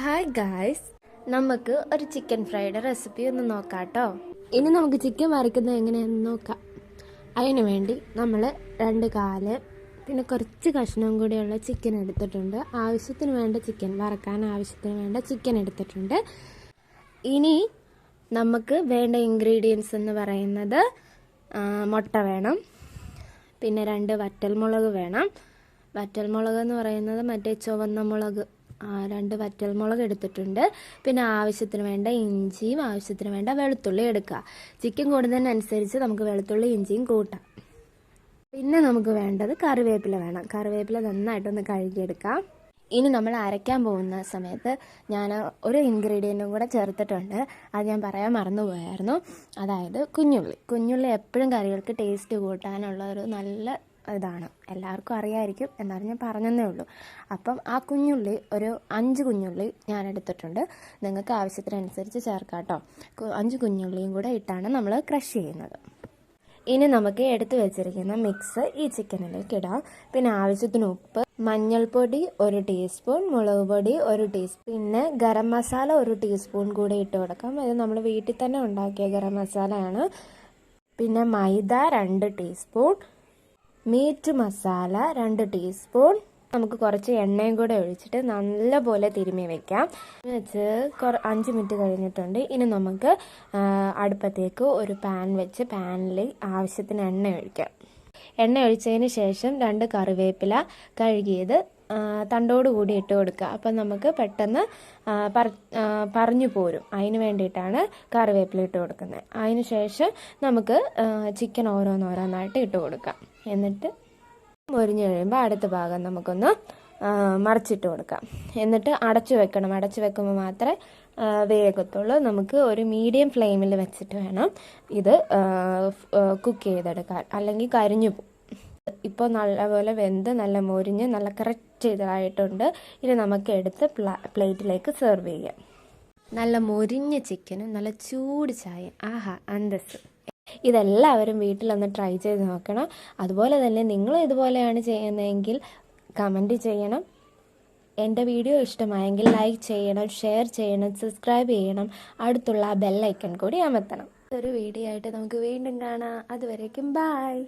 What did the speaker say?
Hi guys നമുക്ക് ഒരു chicken fried recipe ഒന്ന് നോക്കാം കേട്ടോ ഇനി നമുക്ക് ചിക്കൻ വരയ്ക്കുന്നത് എങ്ങനെയാണെന്ന് നോക്കാം. അതിനു വേണ്ടി നമ്മൾ രണ്ട് കാൽ പിന്നെ കുറച്ച് കഷ്ണവും കൂടിയുള്ള ചിക്കൻ എടുത്തിട്ടുണ്ട്. ആവശ്യത്തിന് വേണ്ട ചിക്കൻ വറക്കാൻ ആവശ്യത്തിന് വേണ്ട ചിക്കൻ എടുത്തിട്ടുണ്ട്. ഇനി നമുക്ക് വേണ്ട ഇൻഗ്രീഡിയൻസ് എന്ന് പറയുന്നത് മുട്ട വേണം. പിന്നെ രണ്ട് വറ്റൽമുളക് വേണം. വറ്റൽമുളക് എന്ന് പറയുന്നത് മറ്റേ ചുവന്ന മുളക്. രണ്ട് വറ്റൽമുളക് എടുത്തിട്ടുണ്ട്. പിന്നെ ആവശ്യത്തിന് വേണ്ട ഇഞ്ചിയും ആവശ്യത്തിന് വേണ്ട വെളുത്തുള്ളി എടുക്കുക. ചിക്കൻ കൂടുന്നതിനനുസരിച്ച് നമുക്ക് വെളുത്തുള്ളി ഇഞ്ചിയും കൂട്ടാം. പിന്നെ നമുക്ക് വേണ്ടത് കറിവേപ്പില വേണം. കറിവേപ്പില നന്നായിട്ടൊന്ന് കഴുകിയെടുക്കാം. ഇനി നമ്മൾ അരയ്ക്കാൻ പോകുന്ന സമയത്ത് ഞാൻ ഒരു ഇൻഗ്രീഡിയന്റും കൂടെ ചേർത്തിട്ടുണ്ട്. അത് ഞാൻ പറയാൻ മറന്നുപോയായിരുന്നു അതായത് കുഞ്ഞുള്ളി. കുഞ്ഞുള്ളി എപ്പോഴും കറികൾക്ക് ടേസ്റ്റ് കൂട്ടാനുള്ള ഒരു നല്ല ഇതാണ്. എല്ലാവർക്കും അറിയായിരിക്കും എന്നാലും ഞാൻ പറഞ്ഞതേ ഉള്ളൂ. അപ്പം ആ കുഞ്ഞുള്ളി ഒരു അഞ്ച് കുഞ്ഞുള്ളി ഞാൻ എടുത്തിട്ടുണ്ട്. നിങ്ങൾക്ക് ആവശ്യത്തിനനുസരിച്ച് ചേർക്കാം കേട്ടോ. അഞ്ച് കുഞ്ഞുള്ളിയും കൂടെ ഇട്ടാണ് നമ്മൾ ക്രഷ് ചെയ്യുന്നത്. ഇനി നമുക്ക് എടുത്തു വെച്ചിരിക്കുന്ന മിക്സ് ഈ ചിക്കനിലേക്ക് ഇടാം. പിന്നെ ആവശ്യത്തിന് ഉപ്പ് മഞ്ഞൾപ്പൊടി ഒരു ടീസ്പൂൺ മുളക് പൊടി ഒരു ടീസ്പൂൺ പിന്നെ ഗരം മസാല ഒരു ടീസ്പൂൺ കൂടെ ഇട്ട് കൊടുക്കാം. അത് നമ്മൾ വീട്ടിൽ തന്നെ ഉണ്ടാക്കിയ ഗരം മസാലയാണ്. പിന്നെ മൈദ രണ്ട് ടീസ്പൂൺ മീറ്റ് മസാല രണ്ട് ടീസ്പൂൺ നമുക്ക് കുറച്ച് എണ്ണയും കൂടെ ഒഴിച്ചിട്ട് നല്ലപോലെ തിരുമ്മി വെക്കാം. വെച്ച് അഞ്ച് മിനിറ്റ് കഴിഞ്ഞിട്ടുണ്ട്. ഇനി നമുക്ക് അടുപ്പത്തേക്ക് ഒരു പാൻ വെച്ച് പാനിൽ ആവശ്യത്തിന് എണ്ണ ഒഴിക്കാം. എണ്ണ ഒഴിച്ചതിന് ശേഷം രണ്ട് കറിവേപ്പില കഴുകിയത് തണ്ടോട് കൂടി ഇട്ട് കൊടുക്കുക. അപ്പം നമുക്ക് പെട്ടെന്ന് പറ പറഞ്ഞു പോരും. അതിന് വേണ്ടിയിട്ടാണ് കറിവേപ്പില ഇട്ട് കൊടുക്കുന്നത്. അതിന് ശേഷം നമുക്ക് ചിക്കൻ ഓരോന്നോരോന്നായിട്ട് ഇട്ട് കൊടുക്കാം. എന്നിട്ട് മൊരിഞ്ഞ് കഴിയുമ്പോൾ അടുത്ത ഭാഗം നമുക്കൊന്ന് മറിച്ചിട്ട് കൊടുക്കാം. എന്നിട്ട് അടച്ചു വെക്കണം. അടച്ചു വെക്കുമ്പോൾ മാത്രമേ വേഗത്തുള്ളൂ. നമുക്ക് ഒരു മീഡിയം ഫ്ലെയിമിൽ വെച്ചിട്ട് വേണം ഇത് കുക്ക് ചെയ്തെടുക്കാൻ. അല്ലെങ്കിൽ കരിഞ്ഞു പോകും. ഇപ്പോൾ നല്ലപോലെ വെന്ത് നല്ല മൊരിഞ്ഞ് നല്ല കറക്റ്റ് ഇതായിട്ടുണ്ട്. ഇനി നമുക്ക് എടുത്ത് പ്ലേറ്റിലേക്ക് സെർവ് ചെയ്യാം. നല്ല മൊരിഞ്ഞ ചിക്കനും നല്ല ചൂട് ചായ ആഹാ അന്തസ് ഇതെല്ലാവരും വീട്ടിലൊന്ന് ട്രൈ ചെയ്ത് നോക്കണം. അതുപോലെ തന്നെ നിങ്ങൾ ഇതുപോലെയാണ് ചെയ്യുന്നതെങ്കിൽ കമന്റ് ചെയ്യണം. എന്റെ വീഡിയോ ഇഷ്ടമായെങ്കിൽ ലൈക്ക് ചെയ്യണം ഷെയർ ചെയ്യണം സബ്സ്ക്രൈബ് ചെയ്യണം. അടുത്തുള്ള ആ ബെല്ലൈക്കൺ കൂടി അമർത്തണം. ഒരു വീഡിയോ ആയിട്ട് നമുക്ക് വീണ്ടും കാണാം. അതുവരേക്കും ബായ്